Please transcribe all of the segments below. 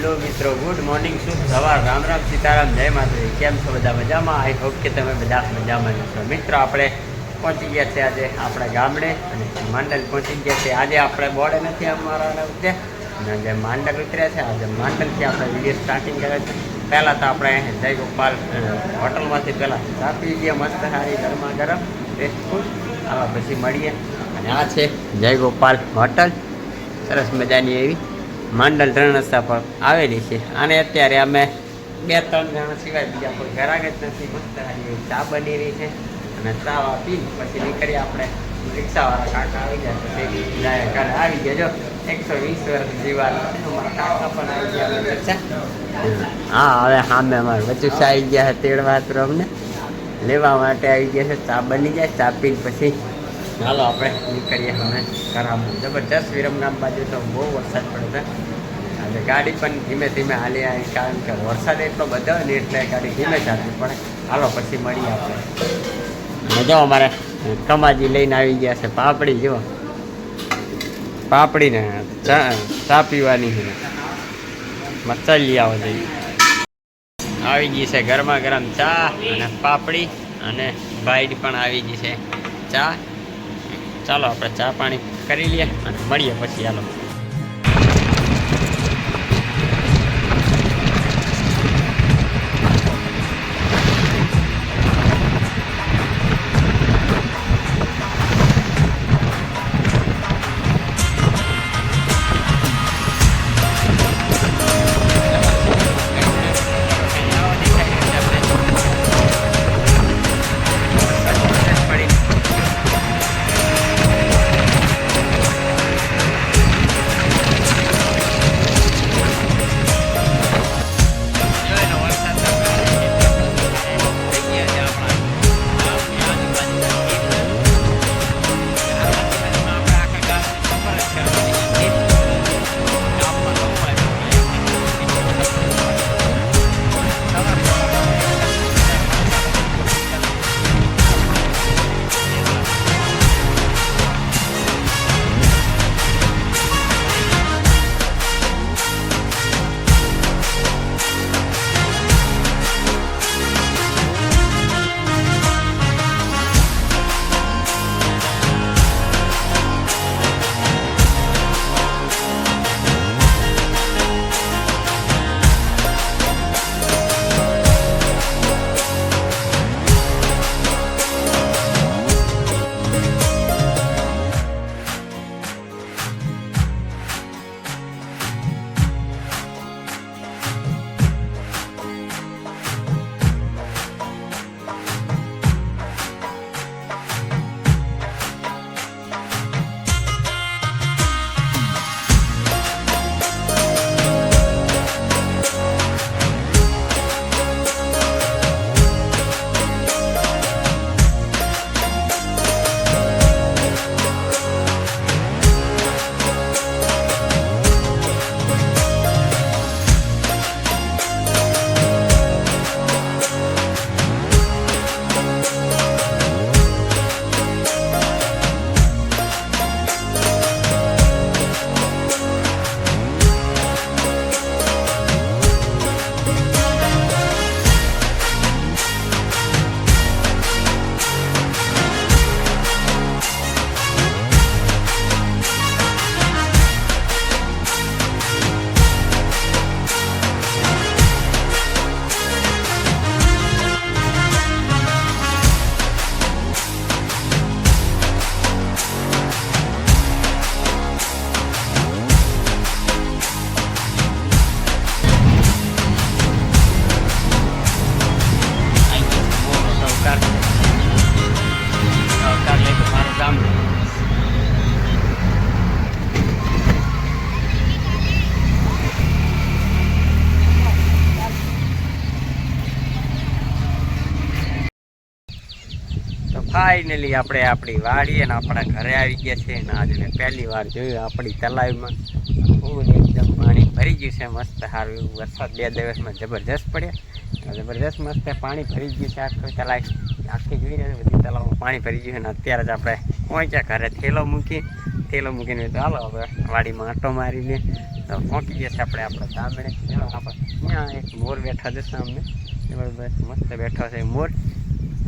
Hello મિત્રો, good morning, શુભ સવાર. રામ રામ સીતારામ, જય માતાજી. કેમ છો બધા મજામાં? આઈ હોપ કે તમે બધા મજામાં છો મિત્રો, આપણે પહોંચી ગયા છે આજે આપણા ગામડે અને માંડલ પહોંચી ગયા છે આજે આપણે બોર્ડે નથી અમારા ઉતરે અને જે માંડલ ઉતર્યા છે. આજે માંડલથી આપણે વીડિયો સ્ટાર્ટિંગ કરે છે. પહેલાં તો આપણે જય ગોપાલ હોટલમાંથી પહેલાં ચા પી ગયા, મસ્ત સારી ગરમા ગરમ ટેસ્ટફુલ આવા પછી મળીએ. અને આ છે જય ગોપાલ હોટલ. સરસ મજાની એવી માંડલ ત્રણ રસ્તા પર આવેલી છે. અને અત્યારે અમે બે ત્રણ જણા સિવાય બીજા કોઈ ઘરાક જ નથી. મસ્ત એવી ચા બની રહી છે. અને ચા પી પછી નીકળી આપણે રિક્ષાવાળા કાકા આવી ગયા પછી ઘરે. આવી ગયા જો. એકસો વીસ વર્ષ જીવા અમારા કાકા પણ આવી ગયા છે. હા, હવે સામે અમારે વચ્ચે આવી ગયા છે તેડવા તો અમને લેવા માટે આવી ગયા છે. ચા બની જાય. ચા પીને પછી ચાલો આપણે નીકળીએ અમે કરામમાં જબરજસ્ત વિરમગામ બાજુ તો બહુ વરસાદ પડે છે. અને ગાડી પણ ધીમે ધીમે હાલી આવી કારણ કે વરસાદ એટલો બધો ને એટલે ગાડી ધીમે ચાલવી પડે. હાલો પછી મળીએ આપણે. જો અમારે કમાજી લઈને આવી ગયા છે પાપડી જો પાપડી ને ચા પીવાની છે. લઈ આવો જઈએ આવી ગઈ છે ગરમા ગરમ ચા અને પાપડી અને બાઈડ પણ આવી ગઈ છે. ચા ચાલો આપણે ચા પાણી કરી લઈએ અને મળીએ પછી ચાલો ફાઇનલી આપણે આપણી વાડી અને આપણા ઘરે આવી ગયા છે અને આજે પહેલી વાર જોયું આપણી તલાવમાં. ફૂલ એકદમ પાણી ભરી ગયું છે, મસ્ત સારું એવું વરસાદ બે દિવસમાં જબરજસ્ત પડ્યા. જબરજસ્ત મસ્ત પાણી ભરી ગયું છે, આખું તલાવ આખી જોઈ રહ્યા બધી તલાવમાં પાણી ભરી ગયું છે અને અત્યારે જ આપણે પહોંચ્યા ઘરે થેલો મૂકી. થેલો મૂકીને હાલો, હવે વાડીમાં આંટો મારીને તો પહોંચી ગયા છે આપણે આપણે ગામડે. આપણે ત્યાં એક મોર બેઠા છે સામે. બસ મસ્ત બેઠો છે મોર.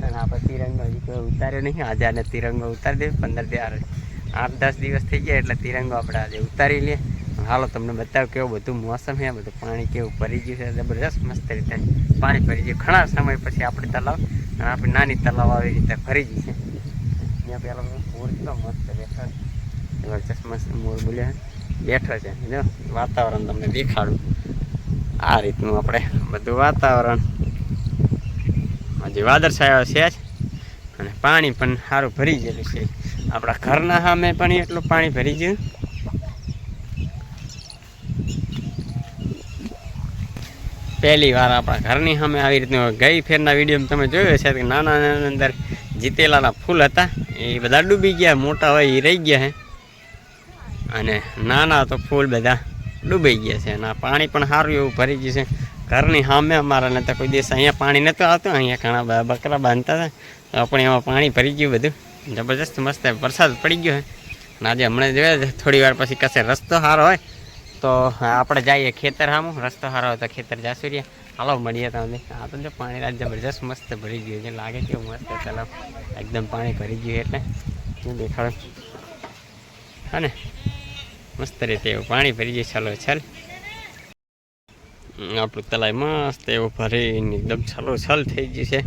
અને આપણે તિરંગો હજી કોઈ ઉતાર્યો નહીં. આજે આને તિરંગો ઉતારી દે પંદર દી આઠ. દસ દિવસ થઈ ગયા એટલે તિરંગો આપણે આજે ઉતારી લઈએ. હાલો તમને બતાવો કેવું બધું મોસમ છે બધું પાણી કેવું ભરી ગયું છે જબરદસ્ત મસ્ત રીતે પાણી ભરી ગયું. ઘણા સમય પછી આપણે તલાવ, અને આપણી નાની તલાવ આવી રીતે ભરી ગઈ છે. ત્યાં પહેલાં મોર કેટલો મસ્ત બેઠો છે. જબરજસ્ત મસ્ત મોર બોલ્યા બેઠો છે. જો વાતાવરણ તમને દેખાડું. આ રીતનું આપણે બધું વાતાવરણ હજી વાદળછાયો છે જ. અને પાણી પણ સારું ભરી ગયેલું છે. આપણા ઘરના સામે પણ એટલું પાણી ભરી ગયું. પહેલી વાર આપણા ઘરની સામે આવી રીતનું ગઈ ફેરના વિડીયોમાં તમે જોયો છે કે નાના અંદર જીતેલાના ફૂલ હતા. એ બધા ડૂબી ગયા, મોટા હોય એ રહી ગયા છે અને નાના તો ફૂલ બધા ડૂબાઈ ગયા છે. અને પાણી પણ સારું એવું ભરી ગયું છે. ઘરની સામે અમારા નતા કોઈ દિવસ અહીંયા પાણી નહોતું આવતું, અહીંયા ઘણા બકરા બાંધતા હતા. આપણે એમાં પાણી ભરી ગયું બધું. જબરજસ્ત મસ્ત વરસાદ પડી ગયો છે. અને આજે હમણાં જોઈએ થોડી વાર પછી કશે રસ્તો સારો હોય, તો આપણે જઈએ ખેતર સામું રસ્તો સારો હોય તો ખેતર જાશું રહ્યા. હાલો, મળીએ તમને આ તો જો પાણી રાત જબરજસ્ત મસ્ત ભરી ગયું છે. લાગે કેવું મસ્ત, ચાલો. એકદમ પાણી ભરી ગયું એટલે શું દેખાડે. હા ને? મસ્ત રીતે એવું પાણી ભરી ગયું ચાલો, ચાલ. આપણું તલાઈ મસ્ત એવું ભરીને એકદમ છલો છલ થઈ ગયું છે.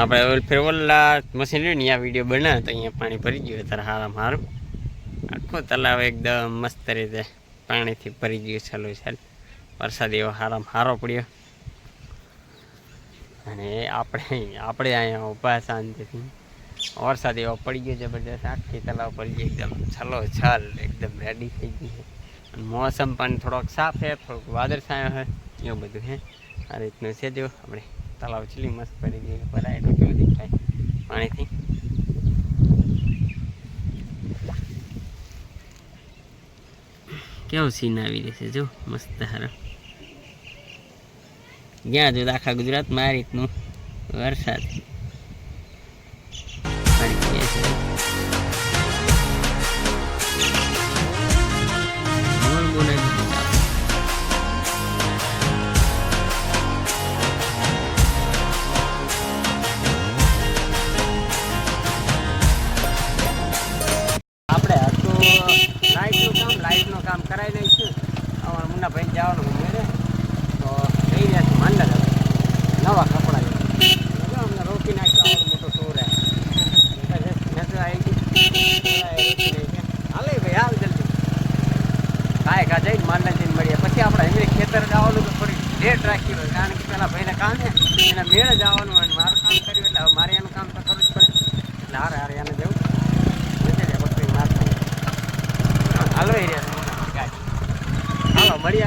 આપણે ફેર ઓલા મશીન રહ્યું ને આ વીડિયો બનાવે તો અહીંયા પાણી ભરી ગયું અત્યારે હારામ સારું આખો તલાવ એકદમ મસ્ત રીતે પાણીથી ભરી ગયું છલો છલ. વરસાદ એવો હારામ સારો પડ્યો. અને આપણે આપણે અહીંયા ઊભા શાંતિથી. વરસાદ એવો પડી ગયો જબરદસ્ત આખી તલાવ પડી ગઈ એકદમ છલો છલ, એકદમ રેડી થઈ ગઈ છે. મોસમ પણ થોડોક સાફ છે, થોડોક વાદળછાયો છે, એવું બધું છે. આ રીતનું છે જો, આપણે તલાવ ચીલી મસ્ત પડી ગઈ ભરાય એટલું કેવું દેખાય પાણીથી. કેવું સીન આવી રહેશે જો, મસ્ત હારો. જ્યાં જો આખા ગુજરાતમાં આ રીતનું વરસાદ. કા જઈને માંડલ જઈને મળીએ. પછી આપણે એમને ખેતર જવાનું તો થોડી ડેટ રાખી હોય, કારણ કે પેલા ભાઈને કામ છે, એના મેળ જવાનું અને મારું કામ કર્યું એટલે હવે મારે એનું કામ તો કરવું જ પડે. એટલે હારે હારે એને જવું. નથી રે બકરી મારતા હાલવાઈ રહ્યા. ગાડી. હાલો, મળીએ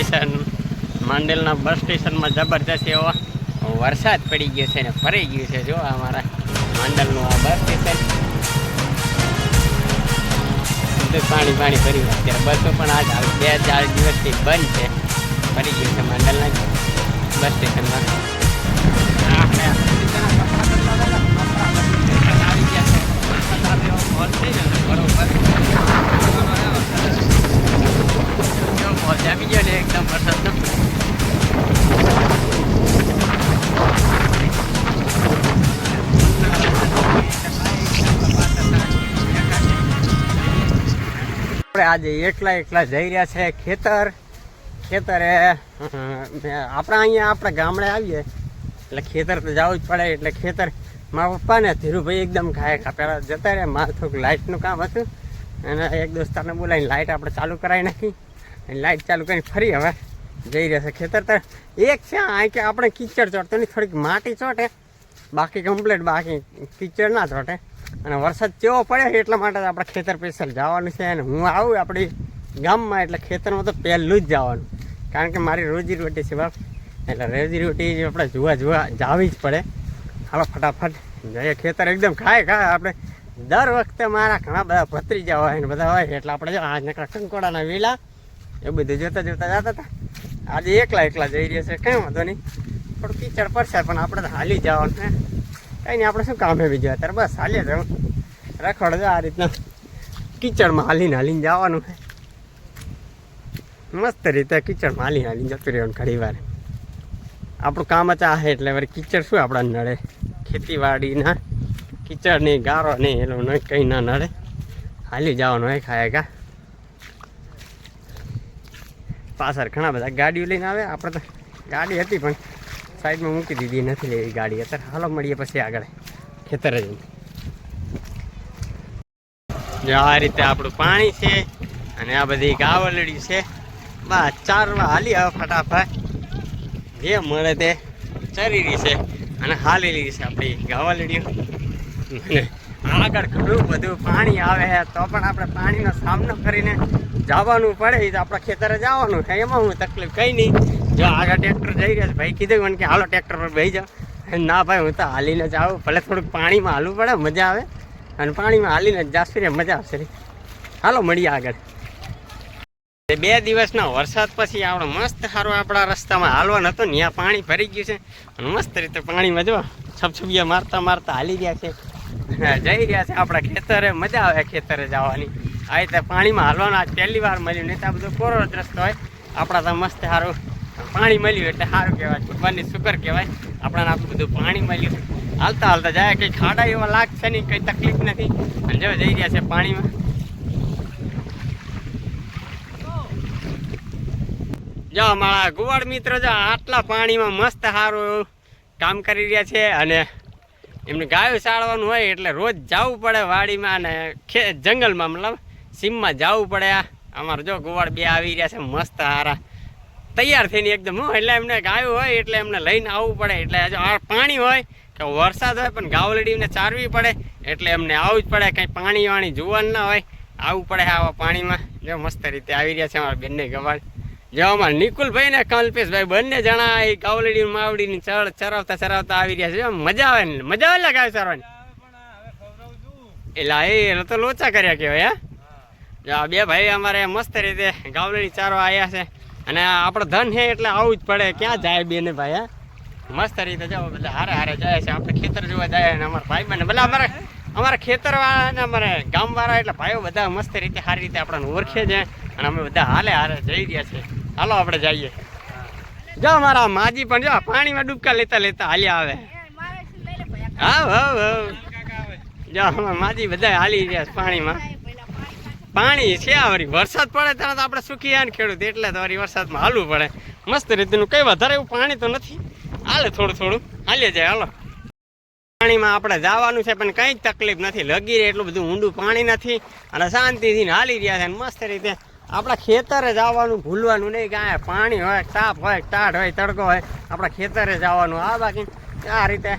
સ્ટેશન માંડલના બસ સ્ટેશનમાં જબરદસ્ત એવો વરસાદ પડી ગયો છે ને ફરી ગયું છે જો અમારા માંડલનું આ બસ સ્ટેશન પાણી પાણી ભરી અત્યારે બસો પણ હાલ બે ચાર દિવસથી બંધ છે ફરી ગયું છે માંડલના બસ સ્ટેશનમાં આવી ગયો છે બરોબર માહોલ જામી ગયો ને એકદમ વરસાદનો આજે એકલા એકલા જઈ રહ્યા છે ખેતર. ખેતરે આપણે અહીંયા આપણે ગામડે આવીએ. એટલે ખેતર તો જવું જ પડે, એટલે ખેતર મારા પપ્પા ને ધીરુભાઈ એકદમ ખાય ખા. પહેલાં જતા રહ્યા, મારે થોડુંક લાઇટનું કામ હતું. અને એક દોસ્તારને બોલાવીને લાઇટ આપણે ચાલુ કરાવી નાખી. લાઇટ ચાલુ કરીને ફરી હવે જઈ રહેશે ખેતર. તર એક છે આ કે આપણે કિચડ ચોટતો નહીં થોડીક માટી ચોટે. બાકી કમ્પ્લીટ બાકી કિચડ ના ચોટે. અને વરસાદ કેવો પડે એટલા માટે આપણે ખેતર પેસલ જવાનું છે. અને હું આવું આપણી ગામમાં, એટલે ખેતરમાં તો પહેલું જ જવાનું. કારણ કે મારી રોજી રોટી છે બાપ. એટલે રોજી રોટી આપણે જોવા જોવા જાવી જ પડે. હાલો, ફટાફટ જઈએ ખેતર. એકદમ ખાય ખાય આપણે. દર વખતે મારા ઘણા બધા ભત્રીજા હોય ને બધા હોય, એટલે આપણે જો આ નકરા કંકોડાના વેલા એ બધું જોતા જોતા જતા હતા. આજે એકલા એકલા જઈ રહ્યા છે. કંઈ વાંધો નહીં. થોડું કીચડ પડશે, પણ આપણે તો હાલી જવાનું ને કંઈ નહીં, આપણે શું કામ હે જવા ત્યારે બસ હાલી જવું રખડ જો આ રીતના. કીચડમાં હાલીને હાલીને જવાનું છે મસ્ત રીતે કીચડમાં હાલીને હાલીને જતું રહેવાનું ઘણી વાર. આપણું કામ જ આ છે એટલે વળી કીચડ શું આપણા નડે? ખેતીવાડીના કીચડ નહીં ગારો નહીં એનું કંઈ ના નડે. હાલી જવાનું હોય ખાય કા? પાછળ ઘણા બધા ગાડીઓ લઈને આવે. આપણે તો ગાડી હતી પણ સાઈડમાં મૂકી દીધી, નથી લેવી ગાડી. અત્યારે હાલો મળીએ પછી આગળ ખેતરે જઈને. આ રીતે આપણું પાણી છે અને આ બધી ગાવલડી છે. બસ ચારવા હાલી આવે ફટાફટ. જે મળે તે ચરી રહી છે અને હાલી રહી છે આપણી ગાવલડીઓ. અને આગળ ઘણું બધું પાણી આવે છે, તો પણ આપણે પાણીનો સામનો કરીને જવાનું પડે. તો આપણે ખેતરે જવાનું છે, એમાં હું તકલીફ કંઈ નહીં. જો આગળ ટ્રેક્ટર જઈ રહ્યા ભાઈ કીધું મને કે હાલો ટ્રેક્ટર પર બેસી જાઓ. ના ભાઈ, હું તો હાલીને જાઉં ભલે થોડુંક પાણીમાં હાલવું પડે, મજા આવે. અને પાણીમાં હાલીને જ જાશું રે મજા આવશે. રે હાલો મળીએ આગળ. બે દિવસના વરસાદ પછી આપણે મસ્ત સારું આપણા રસ્તામાં હાલવાનું હતું ત્યાં પાણી ભરી ગયું છે. અને મસ્ત રીતે પાણીમાં જો છપછપિયા મારતા મારતા હાલી ગયા છે. જઈ રહ્યા છે આપણા ખેતરે. મજા આવે ખેતરે જવાની. આ રીતે પાણીમાં હાલવાના. આજ પહેલી વાર મળ્યું. નહીં તો આ બધો કોરો જ રસ્તો હોય. આપણા તો મસ્ત સારું પાણી મળ્યું એટલે સારું કહેવાય. ભગવાનની શુકર કહેવાય. આપણાને આટલું બધું પાણી મળ્યું. હાલતા હાલતા જાય. કંઈ ખાડા એવા લાગશે નહીં, કંઈ તકલીફ નથી. અને જો જઈ રહ્યા છે પાણીમાં. જો મારા ગુવાડ મિત્ર જો આટલા પાણીમાં મસ્ત સારું કામ કરી રહ્યા છે અને એમને ગાયો સાળવાનું હોય એટલે રોજ જવું પડે વાડીમાં અને ખે, જંગલમાં મતલબ સીમમાં જવું પડે આ. અમારે જો ગુવાડ બે આવી રહ્યા છે, મસ્ત હારા. તૈયાર થઈને એકદમ, હું, એટલે એમને ગાયો હોય એટલે એમને લઈને આવવું પડે. એટલે જો આ પાણી હોય કે વરસાદ હોય પણ ગાવલડીને ચારવી પડે. એટલે એમને આવવું જ પડે, કંઈ પાણી વાણી જોવાનું ના હોય. આવવું પડે આવા પાણીમાં. જો મસ્ત રીતે આવી રહ્યા છે અમારા બંને ગવાડ જો અમારા નિકુલભાઈ ને કલ્પેશભાઈ, બંને જણા એ ગાવલડી માવડીની ચડ ચરાવતા ચરાવતા આવી રહ્યા છે. મજા આવે ને? મજા આવે ને ગાય ચરવાની એટલે એ તો લોચા કર્યા કહેવાય, હે? બે ભાઈ અમારે મસ્ત રીતે ગાવલડી ચારવા આવ્યા છે. અને આપણો ધન છે એટલે આવવું જ પડે. ક્યાં જાય બેને ભાઈ, હે? મસ્ત રીતે જાઓ બધા હારે હારે જાય છે. આપણે ખેતર જોવા જાય અને અમારા ભાઈ બને, ભલે અમારે અમારા ખેતર વાળા અને અમારે ગામ વાળા એટલે ભાઈઓ બધા મસ્ત રીતે સારી રીતે આપણને ઓળખે છે. અને અમે બધા હાલે હારે જઈ રહ્યા છે. હાલો, આપણે જઈએ. જો, મારા માજી પણ જો, પાણીમાં ડૂબકા લેતા લેતા હાલ્યા આવે. હાવ હાવ હાવ. જો માજી બધા હાલી છે પાણીમાં. પાણી છે વળી વરસાદ પડે ત્યારે તો આપણે સુખી આવે ને ખેડૂત, એટલે તો વળી વરસાદમાં હાલવું પડે. મસ્ત રીતનું કંઈ વધારે એવું પાણી તો નથી. હાલે થોડું થોડું. હાલીએ જાય, હાલો. પાણીમાં આપણે જવાનું છે, પણ કંઈ તકલીફ નથી. લગી રહે એટલું બધું ઊંડું પાણી નથી. અને શાંતિથી હાલી રહ્યા છે મસ્ત રીતે. આપણા ખેતરે જવાનું ભૂલવાનું નહીં, કે પાણી હોય તાપ હોય, ટાઢ હોય, તડકો હોય, આપણા ખેતરે જવાનું. આ બાકી આ રીતે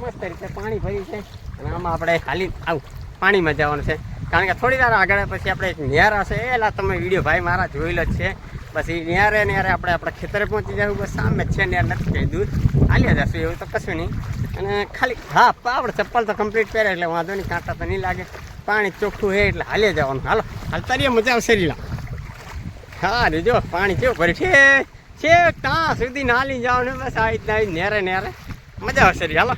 મસ્ત રીતે પાણી ભર્યું છે. અને આમાં આપણે ખાલી આવું, પાણીમાં જવાનું છે. કારણ કે થોડી વાર આગળ પછી આપણે એક નિયાર હશે એલા તમે વીડિયો ભાઈ મારા જોયેલો જ છે. પછી ન્યારે ન્યારે આપણે આપણા ખેતરે પહોંચી જવું બસ સામે છે નેર નથી કહી દૂર. હાલ્યા જશું, એવું તો કશું નહીં. અને ખાલી, હા આપણે ચપ્પલ તો કમ્પ્લીટ પહેરે એટલે વાંધો નહીં, કાંટા તો નહીં લાગે. પાણી ચોખ્ખું હે એટલે હાલ્યા જવાનું. હાલો, હાલતા રહીએ, મજા આવશે, રીલા. હા, જો પાણી કેવું ભર્યું? છે છે ત્યાં સુધી નાલી જાવ ને બસ આવી રીતના આવી નેરે નેરે. મજા આવશે રી, હાલો.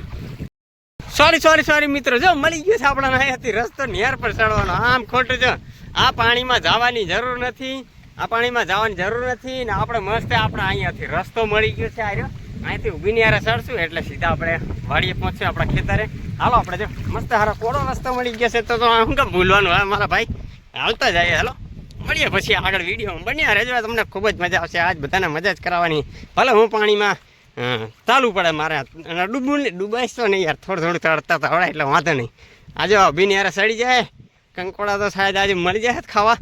સોરી સોરી સોરી મિત્રો, જો, મળી ગયું છે આપણા અહીંયાથી રસ્તો નેર પર ચડવાનો. આમ ખોટું, જો, આ પાણીમાં જવાની જરૂર નથી, આ પાણીમાં જવાની જરૂર નથી, ને આપણે મસ્ત આપણે અહીંયાથી રસ્તો મળી ગયો છે આર્યો અહીંથી ઊભી ન્યારે ચડશું, એટલે સીધા આપણે વાડીએ પહોંચ્યું આપણા ખેતરે. હાલો આપણે જો, મસ્ત હારો કોડો રસ્તો મળી ગયો છે, તો શું કેમ ભૂલવાનું, હા, મારા ભાઈ? હાલતા જઈએ હાલો. મળીએ પછી આગળ વીડિયો બન્યા રહેજો તમને ખૂબ જ મજા આવશે. આજ બધાને મજા જ કરાવવાની. ભલે હું પાણીમાં ચાલુ પડે મારે. ડૂબું ડૂબાઈશ તો નહીં યાર. થોડું થોડું તરતા તવડાય એટલે વાંધો નહીં. આજે અભિને યાર સડી જાય. કંકોડા તો શાયદ આજે મળી જાય ખાવા.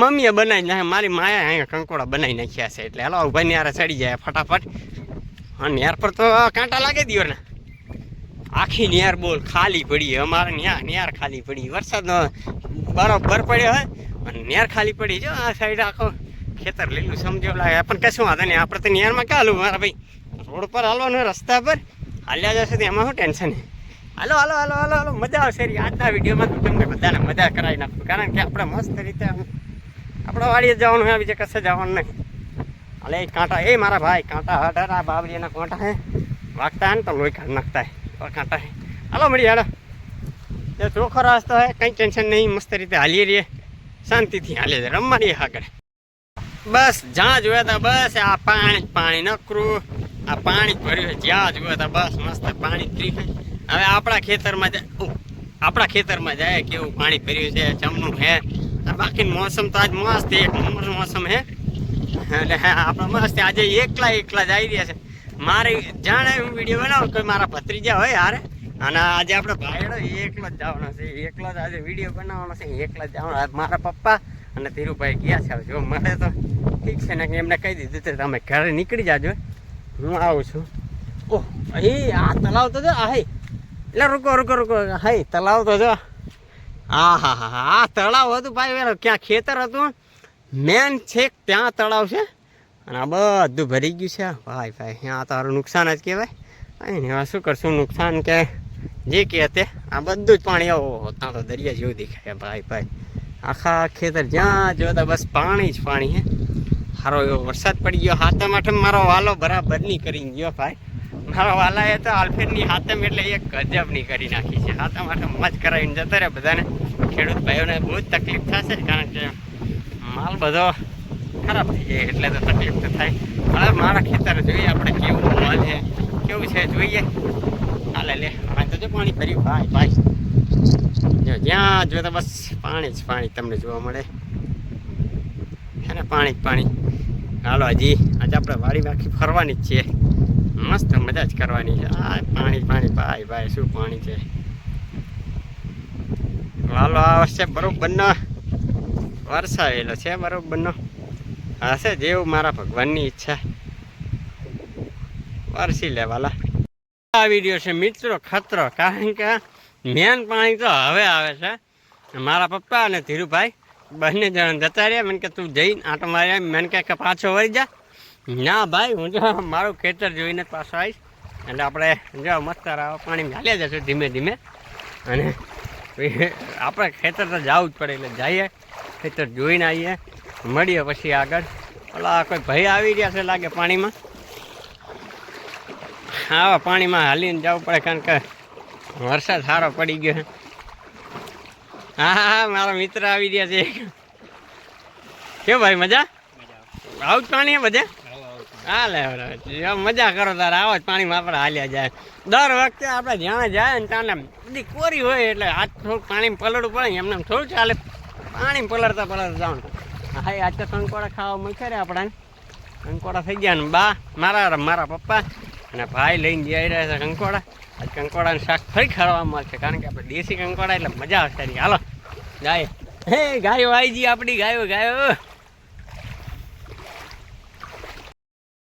મમ્મીએ બનાવી નાખે. મારી માયા અહીંયા કંકોડા બનાવી નાખ્યા છે. એટલે હાલો ભાઈ યાર સડી જાય ફટાફટ. અને યાર પર તો કાંટા લાગે દો ને આખી નિયાર બોલ ખાલી પડી અમારે ન્યા નિયાર ખાલી પડી વરસાદનો બરોબર પડ્યો હોય અને નેર ખાલી પડી જો આ સાઈડ આખો ખેતર લીલું સમજો લાગે પણ કશું વાંધો નહીં. આપણે તો નેરમાં ક્યાં હાલવું? મારા ભાઈ, રોડ પર હાલવાનું રસ્તા પર. હાલ્યા જશે તો એમાં શું ટેન્શન હાલો હાલો હાલો હાલો હાલો. મજા આવશે. આજના વિડીયોમાં તમને બધાને મજા કરાવી નાખું કારણ કે આપણે મસ્ત રીતે આપણે વાડીએ જવાનું હોય બીજે કશે જવાનું નહીં. અલે એ કાંટા. એ મારા ભાઈ, કાંટા હટર આ બાબરીના કાંટા હે. વાગતા ને તો લોહી કાઢ નાખતા હે. કાંટા હે. હાલો મળી હાલો ચોખ્ખો રસ્તો હે, કંઈ ટેન્શન નહીં. મસ્ત રીતે હાલીએ રહીએ. શાંતિથી હાલે છે, રમવાની આગળ બસ, જ્યાં જોયા તા બસ, આ પાણી પાણી નકરું. આ પાણી ભર્યું જ્યાં જોયા તા બસ, મસ્ત પાણી જ હવે આપણા ખેતરમાં જાય આપણા ખેતરમાં જાય કેવું પાણી ભર્યું છે જમનું હે બાકી મોસમ તો આજ મસ્ત એક નંબર મોસમ હે એટલે આપણે મસ્ત આજે એકલા એકલા જ આવી રહ્યા છે. મારે જાણે હું વીડિયો બનાવું કોઈ મારા ભત્રીજા હોય યાર અને આજે આપણે ભાઈડો એકલો જ જવાનો છે. એકલો જ આજે વીડિયો બનાવવાનો છે. એકલો જ જવાનો. મારા પપ્પા અને ધીરુભાઈ ગયા છે. જો મળે તો ઠીક છે. ને એમને કહી દીધું છે, તમે ઘરે નીકળી જાજો. હું આવું છું. ઓહ, અહીં આ તલાવ તો જો, આ હે. એટલે રૂકો રૂકો રૂકો. હઈ તલાવ તો જો. હા હા હા હા. આ તળાવ હતું ભાઈ વેલો ક્યાં ખેતર હતું? મેન છેક ત્યાં તળાવ છે? અને આ બધું ભરી ગયું છે. ભાઈ ભાઈ ત્યાં તારું નુકસાન જ કહેવાય. અહીં શું કરશું? નુકસાન કે જે કે તે, આ બધું જ પાણી આવો, ત્યાં તો દરિયા જેવું દેખાય ભાઈ ભાઈ. આખા ખેતર જ્યાં જોતા બસ પાણી જ પાણી હે સારો એવો વરસાદ પડી ગયો હાથમ આઠમ મારો વાલો બરાબર નહીં કરીને ગયો, ભાઈ. મારા વાલાએ તો આલ્ફેડની હાથમ એટલે એક ગજબની કરી નાખી છે. હાથમ આઠમ જ કરાવીને જતા રહે બધાને. ખેડૂત ભાઈઓને બહુ જ તકલીફ થશે, કારણ કે માલ બધો ખરાબ થઈ જાય, એટલે તો તકલીફ તો થાય. હવે મારા ખેતર જોઈએ આપણે કેવું માલ છે, કેવું છે, જોઈએ. હાલે, લે. આ પાણી ભર્યું. ભાઈ ભાઈ. જ્યાં જો તો બસ પાણી જ પાણી તમને જોવા મળે. હે ને, પાણી જ પાણી. હાલો, હજી, આજે આપણે વાડી બાકી ફરવાની જ છીએ મસ્ત મજા જ કરવાની છે. આ પાણી પાણી, ભાઈ ભાઈ, શું પાણી છે? હાલો, આ વર્ષે બરોબરનો વરસાવેલો છે, બરોબરનો. હશે જેવું મારા ભગવાનની ઈચ્છા. વરસી લેવાલા. આ વીડિયો છે મિત્રો ખતરો, કારણ કે મેન પાણી તો હવે આવે છે. મારા પપ્પા અને ધીરુભાઈ બંને જણ જતા રહ્યા. મને કે તું જઈને આટો મારી. મને કહે કે પાછો વળી જા. ના ભાઈ, હું જો મારું ખેતર જોઈને પાછો આવીશ. એટલે આપણે જો મસ્ત પાણી હાલ્યા જશું ધીમે ધીમે. અને આપણે ખેતર તો જવું જ પડે, એટલે જઈએ, ખેતર જોઈને આવીએ. મળીએ પછી આગળ. ઓલા કોઈ ભાઈ આવી રહ્યા છે લાગે પાણીમાં? આવા પાણીમાં હાલીને જવું પડે કારણ કે વરસાદ સારો પડી ગયો. હા હા મારા મિત્ર આવી ગયા છે. કેવું ભાઈ, મજા? આવું જ પાણી બધે હા, લે મજા કરો તારે, આવો જ પાણીમાં આપણે હાલ્યા જાય. દર વખતે આપણે જ્યાં જાય ને ત્યાં બધી કોરી હોય એટલે હાથ થોડુંક પાણીમાં પલળવું પડે એમને થોડું ચાલે. પાણી પલળતા પલળતા જવાનું. હા આજે તો કંકોડા ખાવા મળશે રે આપણાને. અંકોડા થઈ ગયા ને બા, મારા મારા પપ્પા. અને ભાઈ લઈને જઈ રહ્યા છે કંકોડા. આજ કંકોડાનું શાક ફરી ખાવામાં છે કારણ કે આપણે દેશી કંકોડા એટલે મજા આવશે એની હાલો, ગાય. હે, ગાયો આવી ગઈ આપણી, ગાયો ગાયો.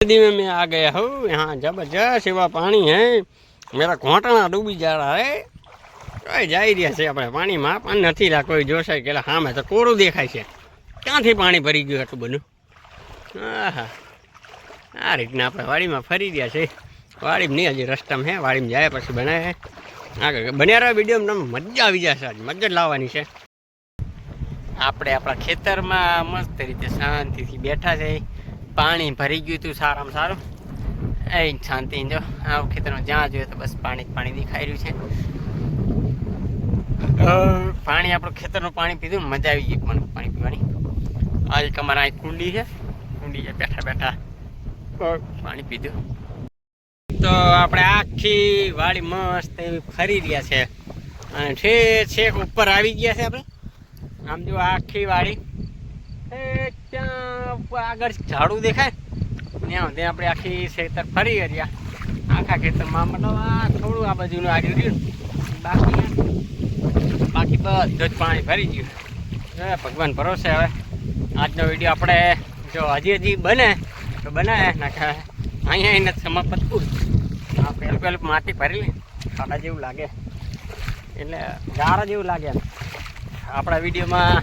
નદી મેં આ ગયા હું યહાં જબરજસ્ત એવા પાણી હે. મેરા ઘોંટણા ડૂબી જા રહા હે. કઈ જઈ રહ્યા છે આપણે પાણીમાં, પણ નથી રહ્યા. કોઈ જોશે કે સામે તો કોરું દેખાય છે. ક્યાંથી પાણી ભરી ગયું આટલું બધું? હા હા આ રીતના આપણે વાડીમાં ફરી રહ્યા છે. વાડીમાં નહીં હજી રસ્તામાં હે વાડીમાં જાય પછી બનાવે આગળ બન્યા રહ્યા વીડિયો તમને મજા આવી જશે આજ મજા જ લાવવાની છે. આપણે આપણા ખેતરમાં મસ્ત રીતે શાંતિથી બેઠા છે. પાણી ભરી ગયું હતું સારામાં સારું. એ શાંતિ જો આ ખેતરમાં જ્યાં જોઈએ તો બસ પાણી જ પાણી દેખાઈ રહ્યું છે. પાણી આપણું ખેતરનું પાણી પીધું મજા આવી ગઈ મને પાણી પીવાની. આ એક અમારા અહીં કુંડી છે. કુંડી છે બેઠા બેઠા. પાણી પીધું. તો આપણે આખી વાડી મસ્ત એવી ફરી રહ્યા છે. અને ઠેક છેક ઉપર આવી ગયા છે આપણે. આમ જો આખી વાડી. ત્યાં આગળ ઝાડું દેખાય. ત્યાં ત્યાં આપણે આખી ખેતર ફરી રહ્યા. આખા ખેતરમાં મતલબ આ થોડું આ બાજુનું આગળ રહ્યું બાકી બાકી બધું જ પાણી ભરી ગયું હે, ભગવાન ભરોસે હવે. આજનો વીડિયો આપણે જો હજી હજી બને, તો બનાવે નાખે અહીંયા એને સમાપ્ત પૂર આ પહેલું પહેલું માટી ભરી લે ખાડા જેવું લાગે. એટલે ગારા જેવું લાગે. આપણા વિડીયોમાં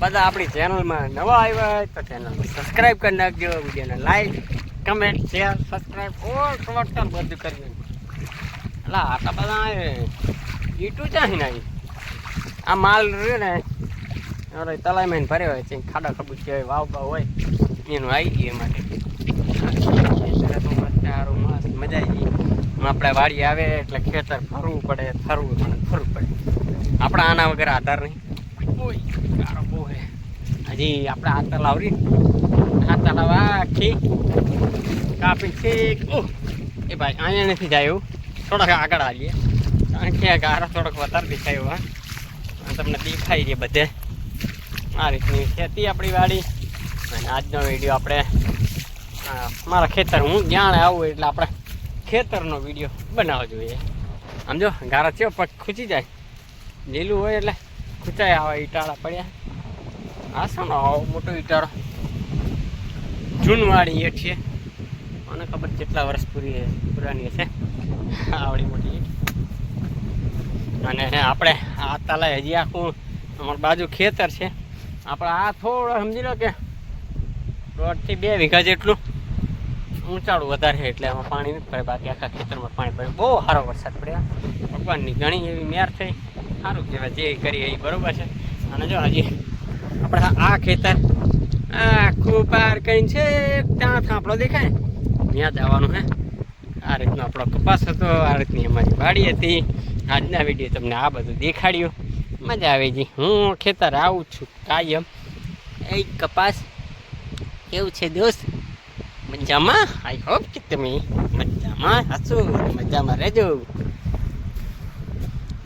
બધા આપણી ચેનલમાં નવા આવ્યા હોય તો ચેનલને સબસ્ક્રાઈબ કરી નાખજો, વિડીયોને like comment share subscribe all total બધું કરી નાખજો. એટલે આટલા બધા ઈટું ચાહી નાખી આ માલ રહ્યો ને તલાઈ તલાઈમાં ભર્યો હોય છે, ખાડા ખબૂચી હોય વાવ હોય, એનું આવી ગયું માટે ગઈ આપણે વાડી આવે એટલે ખેતર ફરવું પડે ફરવું પણ ફરવું પડે. આપણે આના વગર આધાર નહીં. ઓય ગારો બહુ હે. હજી આપણે આ તલાવ રી. આ તલાવ આખી કાપી છેક. ઓહ એ ભાઈ અહીંયા નથી જાય. એવું થોડાક આગળ આવીએ. કારણ કે ગારો થોડોક વધારે દેખાય એવો હા. તમને દેખાય છે બધે. આ રીતની ખેતી આપણી વાડી. અને આજનો વીડિયો આપણે મારા ખેતર હું જ્યાં આવું એટલે આપણે ખેતરનો વીડિયો બનાવવો જોઈએ. આમ જો, ગારા થયો, પગ ખૂચી જાય. લીલું હોય એટલે ખૂંચાય આવે ઈટાળા પડ્યા. આ શું આવો મોટો ઈટાળો. જૂનવાળી એ છે મને ખબર કેટલા વર્ષ પૂરી પુરાણી છે આવડી મોટી અને આપણે આ તાલા હજી આખું અમારી બાજુ ખેતર છે. આપણે આ થોડો સમજી લો કે દોઢથી બે વીઘા જેટલું ઊંચાડું વધારે છે એટલે એમાં પાણી નથી પડે બાકી આખા ખેતરમાં પાણી પડે બહુ સારો વરસાદ પડ્યો. ભગવાનની ઘણી એવી મેર થઈ. સારું કહેવાય. જે કરીએ એ બરાબર છે. અને જો હજી આપણે આ ખેતર આખું પાર કરીને છે, ત્યાં થાંપડો દેખાય. ત્યાં જવાનું હે. આ રીતનો આપણો કપાસ હતો, આ રીતની અમારી વાડી હતી. આજના વીડિયો તમને આ બધું દેખાડ્યું. મજા આવી ગઈ. હું ખેતર આવું છું. કાયમ. એ કપાસ કેવું છે દોસ્ત? મજામાં? આઈ હોપ કે તમે મજામાં હસો મજામાં રહેજો.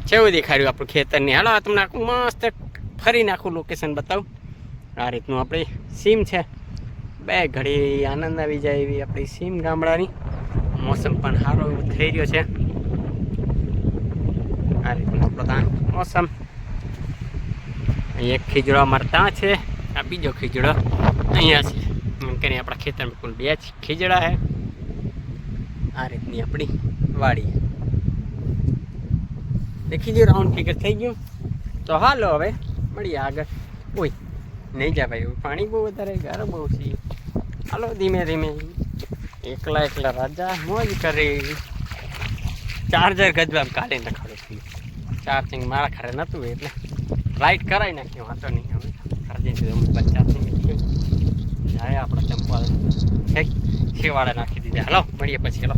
કેવું દેખાડ્યું આપણું ખેતરની? હાલો તમને આખું મસ્ત ફરી નાખું લોકેશન બતાવું. આ રીતનું આપણી સીમ છે. બે ઘડી આનંદ આવી જાય એવી આપણી સીમ ગામડાની. મોસમ પણ સારો થઈ રહ્યો છે. આ રીતનું આપણો મોસમ. અહીં એક ખીજડો અમારે ત્યાં છે, આ બીજો ખીજડો અહીંયા છે. કરીને આપણા ખેતરમાં કુલ બે જ ખીજડા છે આ રીતની આપણી વાડી દેખી જો રાઉન્ડ ફિગર થઈ ગયું. તો હાલો હવે, મળીએ આગળ. ઓય, નહીં જા ભાઈ પાણી બહુ વધારે, ગારો બહુ છે. હાલો, ધીમે ધીમે. એકલા એકલા રાજા, મોજ કરી. ચાર્જર ગજબામ કાઢી નાખડે ચાર્જિંગ મારા ખરે નહોતું એટલે. લાઇટ કરાવી નાખ્યું, વાંધો નહીં. હવે ચાર્જિંગ ચાર્જિંગ જાય આપણે ચંપલ છેવાડે નાખી દીધા. હલો મળીએ પછી હલો.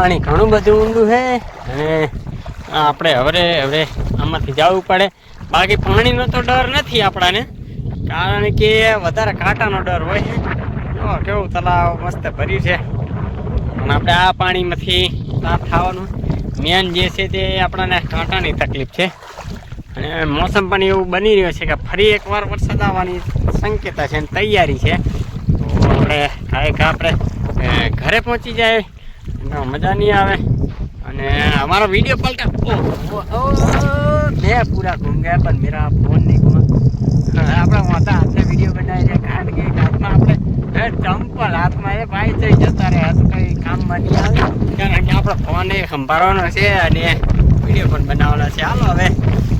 પાણી ઘણું બધું ઊંડું છે અને આપણે હવે હવે આમાંથી જવું પડે. બાકી પાણીનો તો ડર નથી આપણાને. કારણ કે વધારે કાંટાનો ડર હોય છે. કેવું તલાવ મસ્ત ભર્યું છે. પણ આપણે આ પાણીમાંથી સાફ થવાનું મેન જે છે તે આપણાને કાંટાની તકલીફ છે. અને મોસમ પણ એવું બની રહ્યો છે કે ફરી એકવાર વરસાદ આવવાની સંકેતા છે અને તૈયારી છે. તો આપણે કાંઈક આપણે ઘરે પહોંચી જાય મજા નહીં આવે અને हमारा वीडियो पलटा ओ, ओ, ओ मैं पूरा घूम गया पर मेरा फोन नहीं घूमा આપણે વાતા હાથે વિડીયો બનાવી છે કારણ કે એક હાથમાં આપણે એ ચંપલ હાથમાં એ ભાઈ જઈ જતા રહ્યા તો કઈ કામમાં નહીં આવે કારણ કે આપણો ફોન એ સંભાળવાનો છે અને વિડીયો પણ બનાવવાનો છે હાલો હવે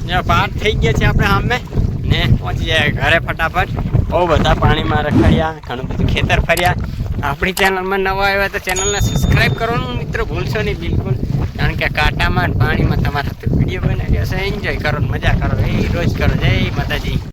જે પાર થઈ ગયા છે આપણે સામે ને પહોંચી જાય ઘરે ફટાફટ બહુ બધા પાણીમાં રખડ્યા ઘણું બધું ખેતર ફર્યા આપણી ચેનલમાં નવા આવ્યા તો ચેનલને સબસ્ક્રાઈબ કરવાનું મિત્રો ભૂલશો નહીં, બિલકુલ. કારણ કે કાંટામાં પાણીમાં તમારા વીડિયો બનાવી હશે એન્જોય કરો મજા કરો. એ રોજ કરો. જય માતાજી.